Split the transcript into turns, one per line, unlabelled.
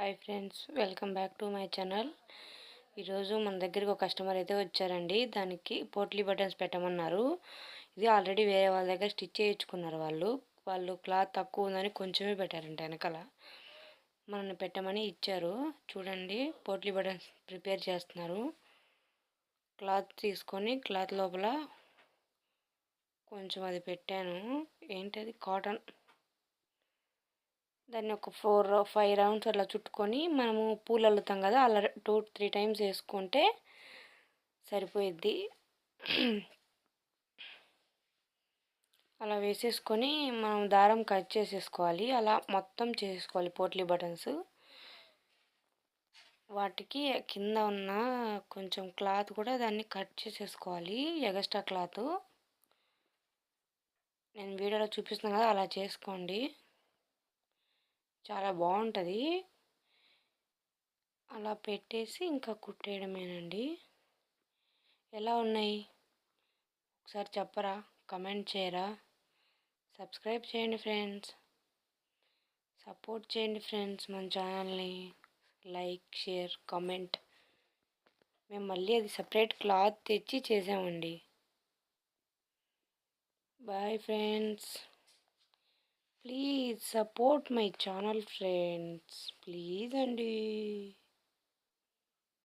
Hi friends welcome back to my channel. ఈరోజు మన దగ్గరికి ఒక కస్టమర్ అయితే వచ్చారండి. దానికి పోట్లీ బటన్స్ పెట్టమన్నారు. ఇది ఆల్రెడీ వేరే వాళ్ళ దగ్గర స్టిచ్ చేయించుకున్నారు వాళ్ళు. వాళ్ళు క్లాత్ తక్కువ ఉందని కొంచెమే పెట్టారంట వెనకాల. మనల్ని పెట్టమని ఇచ్చారు. చూడండి పోట్లీ బటన్స్ ప్రిపేర్ చేస్తున్నారు. క్లాత్ తీసుకొని క్లాత్ లోపల కొంచెం అది పెట్టాను. ఏంటది? కాటన్. దాన్ని ఒక ఫోర్ ఫైవ్ రౌండ్స్ అలా చుట్టుకొని మనము పూలు అల్లుతాం కదా అలా టూ త్రీ టైమ్స్ వేసుకుంటే సరిపోయిద్ది. అలా వేసేసుకొని మనం దారం కట్ చేసేసుకోవాలి. అలా మొత్తం చేసుకోవాలి పోట్లీ బటన్స్. వాటికి కింద ఉన్న కొంచెం క్లాత్ కూడా దాన్ని కట్ చేసేసుకోవాలి ఎగస్ట్రా క్లాత్. నేను వీడియోలో చూపిస్తున్నాను కదా అలా చేసుకోండి. చాలా బాగుంటుంది. అలా పెట్టేసి ఇంకా కుట్టేయడమేనండి. ఎలా ఉన్నాయి? ఒకసారి చెప్పరా? కమెంట్ చేయరా? సబ్స్క్రైబ్ చేయండి ఫ్రెండ్స్. సపోర్ట్ చేయండి ఫ్రెండ్స్ మన ఛానల్ని. Like share comment. మేము మళ్ళీ అది సపరేట్ క్లాత్ తెచ్చి చేసామండి. Bye friends. Please support my channel friends please అండి